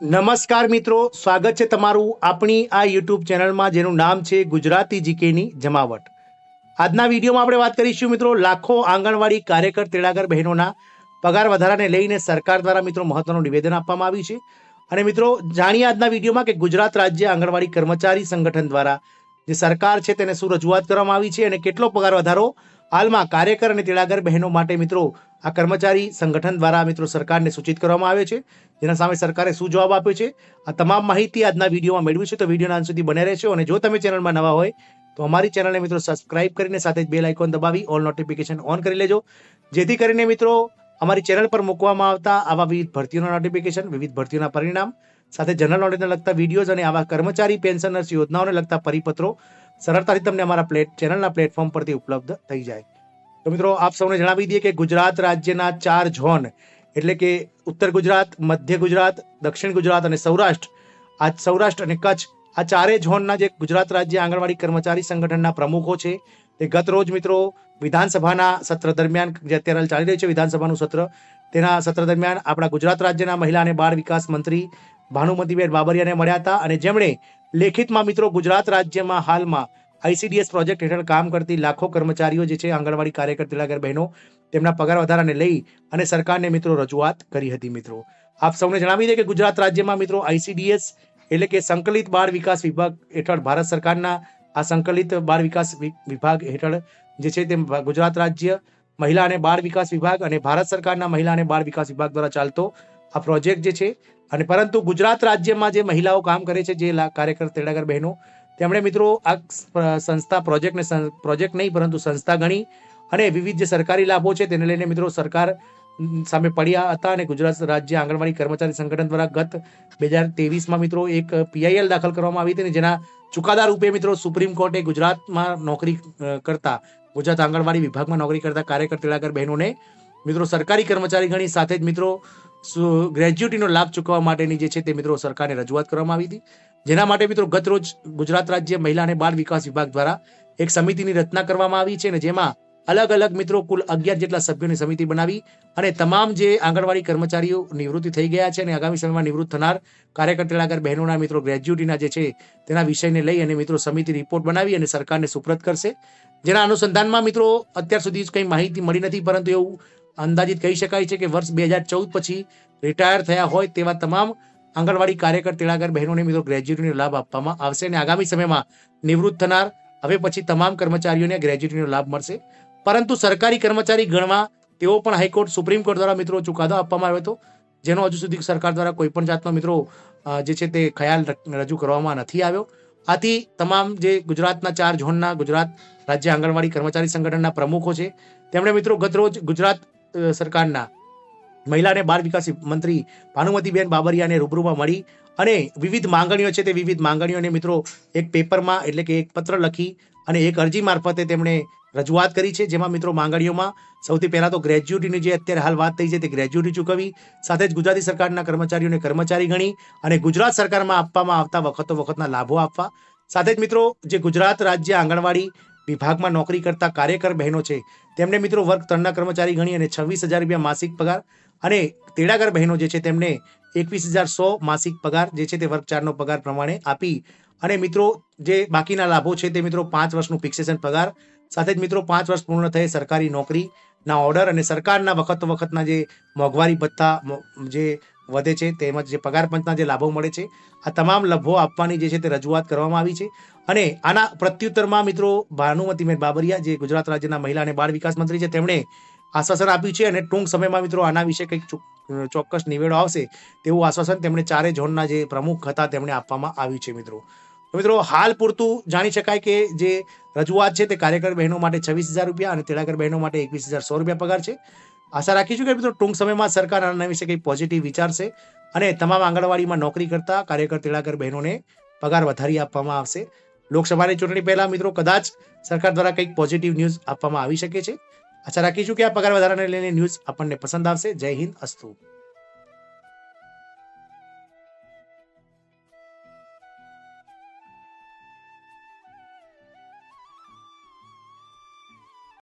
નમસ્કાર મિત્રો, સ્વાગત છે તમારું આપણી આ યુટ્યુબ ચેનલમાં, જેનું નામ છે ગુજરાતી જીકેની જમાવટ. આજના વિડીયોમાં આપણે વાત કરીશું મિત્રો લાખો આંગણવાડી કાર્યકર, તેડાગર બહેનોના પગાર વધારાને લઈને સરકાર દ્વારા મિત્રો મહત્વનું નિવેદન આપવામાં આવ્યું છે. અને મિત્રો, જાણીએ આજના વિડીયોમાં કે ગુજરાત રાજ્ય આંગણવાડી કર્મચારી સંગઠન દ્વારા જે સરકાર છે, તેને શું રજૂઆત કરવામાં આવી છે અને કેટલો પગાર વધારો હાલમાં કાર્યકર અને તેડાગર બહેનો માટે મિત્રો આ કર્મચારી સંગઠન દ્વારા મિત્રો સરકારને સૂચિત કરવામાં આવે છે. જેના સામે સરકારે શું જવાબ આપ્યો છે? આ તમામ માહિતી આજના વિડીયોમાં મેળવી છે. તો વિડીયોના અંત સુધી બને રહેશો. અને જો તમે ચેનલમાં નવા હોય, તો અમારી ચેનલને મિત્રો સબસ્ક્રાઇબ કરીને સાથે જ બેલ આઇકોન દબાવી, ઓલ નોટિફિકેશન ઓન કરી લેજો. જેથી કરીને મિત્રો અમારી ચેનલ પર મૂકવામાં આવતા આવા વિવિધ ભરતીઓના નોટિફિકેશન, વિવિધ ભરતીઓના પરિણામ, સાથે જનરલ નોલેજને લગતા વિડીયોઝ અને આવા કર્મચારી, પેન્શનર્સ, યોજનાઓને લગતા પરિપત્રો સરળતાથી તમને અમારા પ્લેટ, ચેનલના પ્લેટફોર્મ પરથી ઉપલબ્ધ થઈ જાય. તો મિત્રો, આપ સૌને જણાવી દઈએ કે ગુજરાત રાજ્યના ચાર ઝોન એટલે કે ઉત્તર ગુજરાત, મધ્ય ગુજરાત, દક્ષિણ ગુજરાત અને સૌરાષ્ટ્ર. આ સૌરાષ્ટ્ર અને કચ્છ આ ચારેય ઝોનના જે ગુજરાત રાજ્ય આંગણવાડી કર્મચારી સંગઠનના પ્રમુખો છે, તે ગત રોજ મિત્રો વિધાનસભાના સત્ર દરમિયાન, જે અત્યારે ચાલી રહ્યું છે વિધાનસભાનું સત્ર, તેના સત્ર દરમિયાન આપણા ગુજરાત રાજ્યના મહિલા અને બાળ વિકાસ મંત્રી ભાનુમતીબેન બાબરિયાને મળ્યા હતા અને જેમણે લેખિતમાં મિત્રો ગુજરાત રાજ્યમાં હાલમાં આઈસીડીએસ પ્રોજેક્ટ હેઠળ કામ કરતી લાખો કર્મચારીઓ જે છે, આંગણવાડી કાર્યકર બહેનો, તેમના પગાર વધારાને લઈ અને સરકારને મિત્રો રજૂઆત કરી હતી મિત્રો. આપ સૌને જણાવી દે કે ગુજરાત રાજ્યમાં મિત્રો આઈસીડીએસ એટલે કે સંકલિત બાળ વિકાસ વિભાગ હેઠળ ભારત સરકારના આ સંકલિત બાળ વિકાસ વિભાગ હેઠળ જે છે તે ગુજરાત રાજ્ય મહિલા અને બાળ વિકાસ વિભાગ અને ભારત સરકારના મહિલા અને બાળ વિકાસ વિભાગ દ્વારા ચાલતો આ પ્રોજેક્ટ જે છે. અને પરંતુ ગુજરાત રાજ્યમાં જે મહિલાઓ કામ કરે છે, જે કાર્યકર તેડાગર બહેનો તેમણે મિત્રો આ સંસ્થા પ્રોજેક્ટને પ્રોજેક્ટ નહીં, પરંતુ સંસ્થા ગણી અને વિવિધ જે સરકારી લાભો છે તેને લઈને મિત્રો સરકાર સામે પડ્યા હતા અને ગુજરાત રાજ્ય આંગણવાડી કર્મચારી સંગઠન દ્વારા ગત બે હજાર તેવીસમાં મિત્રો એક પીઆઈએલ દાખલ કરવામાં આવી હતી જેના ચુકાદા રૂપે મિત્રો સુપ્રીમ કોર્ટે ગુજરાતમાં નોકરી કરતા ગુજરાત આંગણવાડી વિભાગમાં નોકરી કરતા કાર્યકર, તેડાગર બહેનોને મિત્રો સરકારી કર્મચારી ગણી સાથે જ મિત્રો ગ્રેજ્યુટીનો લાભ ચૂકવવા માટેની જે છે તે મિત્રો સરકારને રજૂઆત કરવામાં આવી હતી. જેના માટે મિત્રો ગત રોજ ગુજરાત રાજ્ય મહિલા અને બાળ વિકાસ વિભાગ દ્વારા એક સમિતિની રચના કરવામાં આવી છે અને જેમાં અલગ અલગ મિત્રો કુલ અગિયાર જેટલા સભ્યોની સમિતિ બનાવી અને તમામ જે આંગણવાડી કર્મચારીઓ નિવૃત્તિ થઈ ગયા છે અને આગામી સમયમાં નિવૃત્ત થનાર કાર્યકર તેડાગર બહેનોના મિત્રો ગ્રેજ્યુટીના જે છે તેના વિષયને લઈ અને મિત્રો સમિતિ રિપોર્ટ બનાવી અને સરકારને સુપ્રત કરશે. જેના અનુસંધાનમાં મિત્રો અત્યાર સુધી કંઈ માહિતી મળી નથી, પરંતુ એવું અંદાજિત કહી શકાય છે કે વર્ષ બે હજાર ચૌદ પછી રિટાયર થયા હોય તેવા તમામ આંગણવાડી કાર્યકર, તેડાગર બહેનોને મિત્રો ગ્રેજ્યુટીનો લાભ આપવામાં આવશે અને આગામી સમયમાં નિવૃત્ત થનાર, હવે પછી તમામ કર્મચારીઓને ગ્રેજ્યુટીનો લાભ મળશે. પરંતુ સરકારી કર્મચારી ગણવા તેઓ પણ હાઈકોર્ટ, સુપ્રીમ કોર્ટ દ્વારા મિત્રો ચુકાદો આપવામાં આવ્યો હતો, જેનો હજુ સુધી સરકાર દ્વારા કોઈ પણ જાતનો મિત્રો જે છે તે ખ્યાલ રજૂ કરવામાં નથી આવ્યો. આથી તમામ જે ગુજરાતના ચાર ઝોનના, ગુજરાત રાજ્ય આંગણવાડી કર્મચારી સંગઠનના પ્રમુખો છે, તેમણે મિત્રો ગતરોજ ગુજરાત સરકારના મહિલા અને બાળ વિકાસ મંત્રી ભાનુમતીબેન બાબરિયાને રૂબરૂમાં મળી અને વિવિધ માંગણીઓ છે તે વિવિધ માંગણીઓને મિત્રો એક પેપરમાં એટલે કે એક પત્ર લખી અને એક અરજી મારફતે તેમણે રજૂઆત કરી છે. જેમાં મિત્રો માંગણીઓમાં સૌથી પહેલા તો ગ્રેજ્યુટીની જે અત્યારે હાલ વાત થઈ છે તે ગ્રેજ્યુટી ચૂકવી, સાથે જ ગુજરાતી સરકારના કર્મચારીઓને કર્મચારી ગણી અને ગુજરાત સરકારમાં આપવામાં આવતા વખતો વખતના લાભો આપવા, સાથે જ મિત્રો જે ગુજરાત રાજ્ય આંગણવાડી વિભાગમાં નોકરી કરતા કાર્યકર બહેનો છે, તેમને મિત્રો વર્ગ ત્રણના કર્મચારી ગણી અને છવ્વીસ હજાર રૂપિયા માસિક પગાર અને તેડાગર બહેનો જે છે તેમને એકવીસ હજાર સો માસિક પગાર જે છે તે વર્ગ ચારનો પગાર પ્રમાણે આપી. અને મિત્રો, જે બાકીના લાભો છે તે મિત્રો પાંચ વર્ષનું ફિક્સેશન પગાર, સાથે જ મિત્રો પાંચ વર્ષ પૂર્ણ થયે સરકારી નોકરીના ઓર્ડર અને સરકારના વખત વખતના જે મોંઘવારી ભથ્થા જે વધે છે તેમજ જે પગાર પંચના જે લાભો મળે છે, આ તમામ લાભો આપવાની જે છે તે રજૂઆત કરવામાં આવી છે. અને આના પ્રત્યુત્તરમાં મિત્રો ભાનુમતીબેન બાબરિયા, જે ગુજરાત રાજ્યના મહિલા અને બાળ વિકાસ મંત્રી છે, તેમણે આશ્વાસન આપ્યું છે અને ટૂંક સમયમાં મિત્રો આના વિશે કંઈક ચોક્કસ નિવેડો આવશે તેવું આશ્વાસન તેમણે ચારે ઝોનના જે પ્રમુખ હતા તેમણે આપવામાં આવ્યું છે મિત્રો. મિત્રો હાલ પૂરતું જાણી શકાય કે જે રજૂઆત છે તે કાર્યકર બહેનો માટે છવ્વીસ હજાર રૂપિયા અને તેડાગર બહેનો માટે એકવીસ હજાર સો રૂપિયા પગાર છે. આશા રાખીશું કે મિત્રો ટૂંક સમયમાં સરકાર આના વિશે કંઈક પોઝિટિવ વિચારશે અને તમામ આંગણવાડીમાં નોકરી કરતા કાર્યકર તેડાગર બહેનોને પગાર વધારી આપવામાં આવશે. લોકસભાની ચૂંટણી પહેલા મિત્રો કદાચ સરકાર દ્વારા કંઈક પોઝિટિવ ન્યૂઝ આપવામાં આવી શકે છે. આશા રાખીશું કે આ પગાર વધારાને લઈને ન્યૂઝ આપણને પસંદ આવશે. જય હિન્દ અસ્તુ.